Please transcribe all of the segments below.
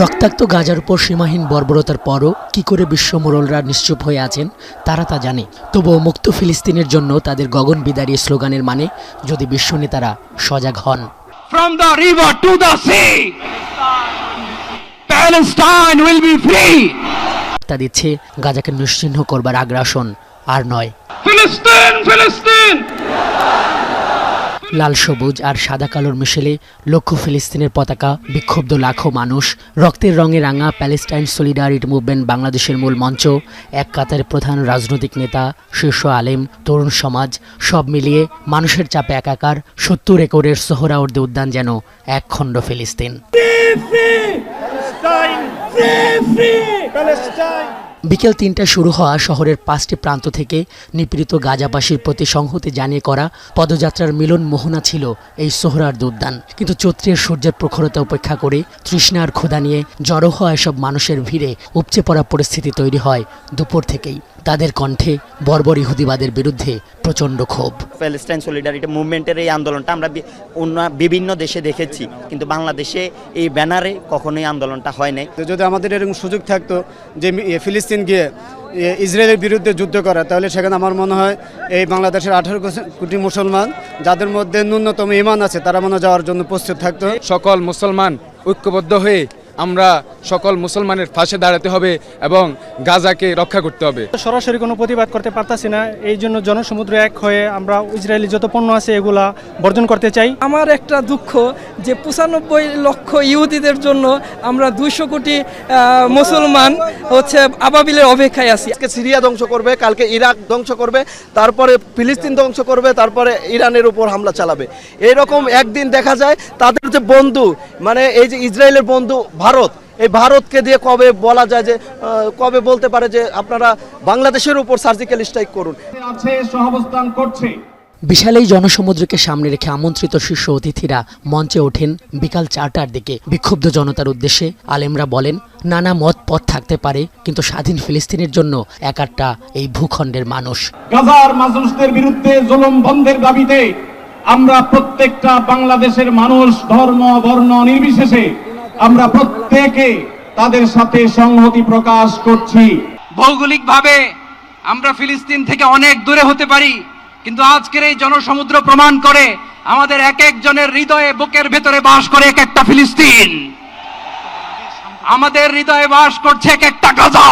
রক্তাক্ত গাজার উপর সীমাহীন বর্বরতার পরও কি করে বিশ্ব মোড়লরা নিশ্চুপ হয়ে আছেন তারা তা জানে তবুও মুক্ত ফিলিস্তিনের জন্য তাদের গগন বিদারী স্লোগানের মানে যদি বিশ্ব নেতারা সজাগ হন From the river to the sea, Palestine will be free. তা দিচ্ছে গাজাকে নিশ্চিহ্ন করবার আগ্রাসন আর নয় Philistine. লাল সবুজ আর সাদা কালোর মিশেলে লক্ষ ফিলিস্তিনের পতাকা, বিক্ষুব্ধ লাখো মানুষ, রক্তের রঙে রাঙা প্যালেস্টাইন সলিডারিটি মুভমেন্ট বাংলাদেশের মূল মঞ্চ, এক কাতার প্রধান রাজনৈতিক নেতা, শীর্ষ আলেম, তরুণ সমাজ, সব মিলিয়ে মানুষের চাপে একাকার সত্তর একরের সোহরাওয়ার্দী উদ্যান যেন এক খণ্ড ফিলিস্তিন বিকেল তিনটা শুরু হওয়া শহরের পাঁচটি প্রান্ত থেকে নিপীড়িত গাজাবাসীর প্রতি সংহতি জানিয়ে করা পদযাত্রার মিলন মোহনা ছিল এই সোহরার দুর্দান কিন্তু চৈত্রের সূর্যের প্রখরতা উপেক্ষা করে তৃষ্ণার ক্ষুধা নিয়ে জড়ো হওয়া এসব মানুষের ভিড়ে উপচে পড়া পরিস্থিতি তৈরি হয় দুপুর থেকেই। তাদের কণ্ঠে বর্বর ইহুদিবাদের বিরুদ্ধে প্রচণ্ড ক্ষোভ। প্যালেস্টাইন সলিডারিটি মুভমেন্টের এই আন্দোলনটা আমরা অন্য বিভিন্ন দেশে দেখেছি কিন্তু বাংলাদেশে এই ব্যানারে কখনোই আন্দোলনটা হয় নাই। তো যদি আমাদের এরকম সুযোগ থাকতো যে ফিলিস্তিন গিয়ে ইসরায়েলের বিরুদ্ধে যুদ্ধ করা তাহলে সেখানে আমার মনে হয় এই বাংলাদেশের আঠারো কোটি মুসলমান যাদের মধ্যে ন্যূনতম ইমান আছে তারা মনে যাওয়ার জন্য প্রস্তুত থাকতো। সকল মুসলমান ঐক্যবদ্ধ হয়ে আমরা সকল মুসলমানের ফাঁসে দাঁড়াতে হবে এবং গাজাকে রক্ষা করতে হবে। সরাসরি কোনো প্রতিবাদ করতে পারতাছি না। এই জন্য জনসমুদ্র এক হয়ে আমরা ইসরায়েলি যত পণ্য আছে এগুলা বর্জন করতে চাই। আমার একটা দুঃখ যে পঁচানব্বই লক্ষ ইহুদিদের জন্য আমরা দুইশো কোটি আহ, মুসলমান হচ্ছে আবাবিলের অপেক্ষায় আছি। আজকে সিরিয়া ধ্বংস করবে কালকে ইরাক ধ্বংস করবে তারপরে ফিলিস্তিন ধ্বংস করবে তারপরে ইরানের উপর হামলা চালাবে। এরকম একদিন দেখা যায় তাদের যে বন্ধু মানে এই যে ইসরায়েলের বন্ধু ভারত। এই ভারতকে দিয়ে কবে বলা যায় যে কবে বলতে পারে যে আপনারা বাংলাদেশের উপর সার্জিক্যাল স্ট্রাইক করুন? আছে সহাবস্থান করছে। বিশাল এই জনসমুদ্রকে সামনে রেখে আমন্ত্রিত শীর্ষ অতিথিরা মঞ্চে ওঠেন বিকাল চারটার দিকে। বিক্ষুব্ধ জনতার উদ্দেশ্যে আলেমরা বলেন নানা মত পথ থাকতে পারে কিন্তু স্বাধীন ফিলিস্তিনের জন্য একারটা এই ভূখণ্ডের মানুষ। গাজার মানুষদের বিরুদ্ধে জুলুম বন্ধের দাবিতে আমরা প্রত্যেকটা বাংলাদেশের মানুষ ধর্ম বর্ণ নির্বিশেষে আমরা প্রত্যেকে তাদের সাথে সংহতি প্রকাশ করছি। ভৌগোলিকভাবে আমরা ফিলিস্তিন থেকে অনেক দূরে হতে পারি, কিন্তু আজকের এই জনসমুদ্র প্রমাণ করে আমাদের এক একজনের হৃদয়ে বুকের ভেতরে বাস করে এক একটা ফিলিস্তিন। আমাদের হৃদয়ে বাস করছে এক একটা গাজা।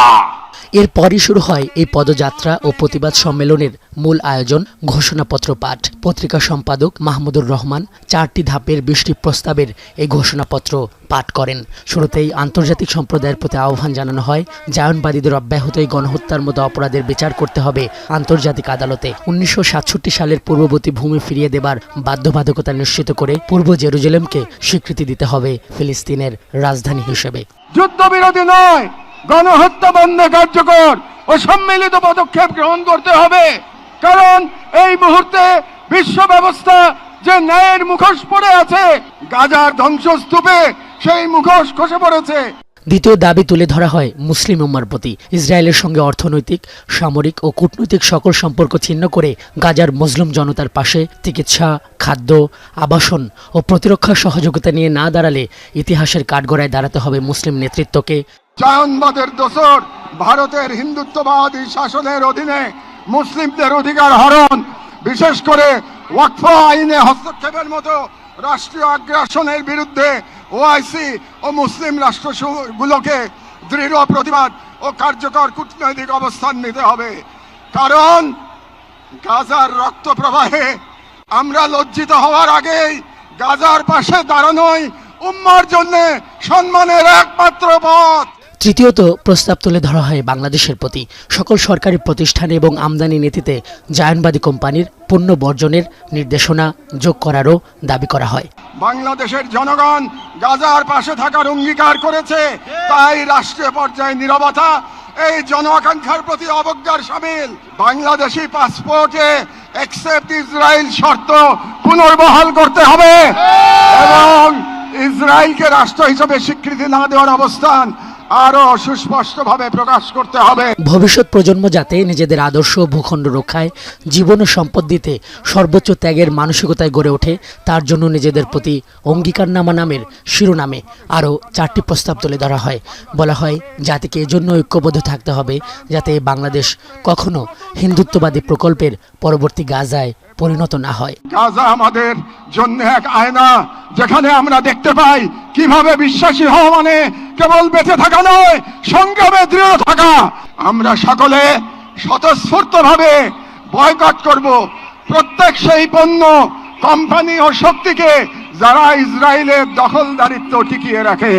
এরপরই শুরু হয় এই পদযাত্রা ও প্রতিবাদ সম্মেলনের মূল আয়োজন, ঘোষণাপত্র পাঠ। পত্রিকা সম্পাদক মাহমুদুর রহমান চারটি ধাপের বৃষ্টি প্রস্তাবের এই ঘোষণাপত্র পাঠ করেন। শুরুতেই আন্তর্জাতিক সম্প্রদায়ের প্রতি আহ্বান জানানো হয়, জায়নবাদীদের অব্যাহত এই গণহত্যার মতো অপরাধের বিচার করতে হবে আন্তর্জাতিক আদালতে। উনিশশো সাতষট্টি সালের পূর্ববর্তী ভূমি ফিরিয়ে দেবার বাধ্যবাধকতা নিশ্চিত করে পূর্ব জেরুজালেমকে স্বীকৃতি দিতে হবে ফিলিস্তিনের রাজধানী হিসেবে। যুদ্ধবিরতি নয়! গণহত্যা বন্ধে কার্যকর ও সম্মিলিত পদক্ষেপ গ্রহণ করতে হবে। কারণ এই মুহূর্তে বিশ্ব ব্যবস্থা যে ন্যায়ের মুখোশ পড়ে আছে, গাজার ধ্বংসস্তূপে সেই মুখোশ খসে পড়েছে। দ্বিতীয় দাবি তুলে ধরা হয় মুসলিম উম্মার প্রতি। ইসরায়েলের সঙ্গে অর্থনৈতিক, সামরিক ও কূটনৈতিক সকল সম্পর্ক ছিন্ন করে গাজার মজলুম জনতার পাশে চিকিৎসা, খাদ্য, আবাসন ও প্রতিরক্ষা সহযোগিতা নিয়ে না দাঁড়ালে ইতিহাসের কাঠগড়ায় দাঁড়াতে হবে মুসলিম নেতৃত্বকে। জায়নবাদের দোসর ভারতের হিন্দুত্ববাদী শাসনের অধীনে মুসলিমদের অধিকার হরণ, বিশেষ করে ওয়াকফ আইনে হস্তক্ষেপের মতো রাষ্ট্রীয় আগ্রাসনের বিরুদ্ধে ওআইসি ও মুসলিম রাষ্ট্রগুলোকে দৃঢ় প্রতিবাদ ও কার্যকর কূটনৈতিক অবস্থান নিতে হবে। কারণ গাজার রক্ত প্রবাহে আমরা লজ্জিত হওয়ার আগেই গাজার পাশে দাঁড়ানোই উম্মার জন্য সম্মানের একমাত্র তৃতীয়ত প্রস্তাব তুলে ধরা হয় বাংলাদেশের প্রতি। সকল সরকারি প্রতিষ্ঠানে এবং আমদানি নীতিতে জায়নবাদী কোম্পানির পণ্য বর্জনের নির্দেশনা যোগ করারও দাবি করা হয়। বাংলাদেশের জনগণ গাজার পাশে থাকার অঙ্গীকার করেছে। তাই রাষ্ট্রীয় পর্যায়ে নিরবতা এই জন আকাঙ্ক্ষার প্রতি অবজ্ঞার সামিল। বাংলাদেশি পাসপোর্টে এক্সেপ্ট ইসরায়েল শর্ত পুনর্বহাল করতে হবে। এবং ইসরায়েলকে রাষ্ট্র হিসেবে স্বীকৃতি না দেওয়ার অবস্থান আরও সুস্পষ্টভাবে প্রকাশ করতে হবে। ভবিষ্যৎ প্রজন্ম যাতে নিজেদের আদর্শ ভূখণ্ড রক্ষায় জীবন ও সম্পদ দিতে সর্বোচ্চ ত্যাগের মানসিকতায় গড়ে ওঠে তার জন্য নিজেদের প্রতি অঙ্গীকারনামা নামের শিরোনামে আরও চারটি প্রস্তাব তুলে ধরা হয়। বলা হয় জাতিকে এজন্য ঐক্যবদ্ধ থাকতে হবে যাতে বাংলাদেশ কখনো হিন্দুত্ববাদী প্রকল্পের পরবর্তী গাজায় পরিণত না হয়। গাজা আমাদের জন্য এক আয়না যেখানে আমরা দেখতে পাই কীভাবে বিশ্বাসী হওয়া মানে কেবল বেঁচে থাকা নয়, সংগ্রামে দৃঢ় থাকা। আমরা সকলে স্বতঃস্ফূর্ত ভাবে বয়কট করব। প্রত্যেক সেই পণ্য কোম্পানি ও শক্তিকে যারা ইসরায়েলের দখলদারিত্ব টিকিয়ে রাখে।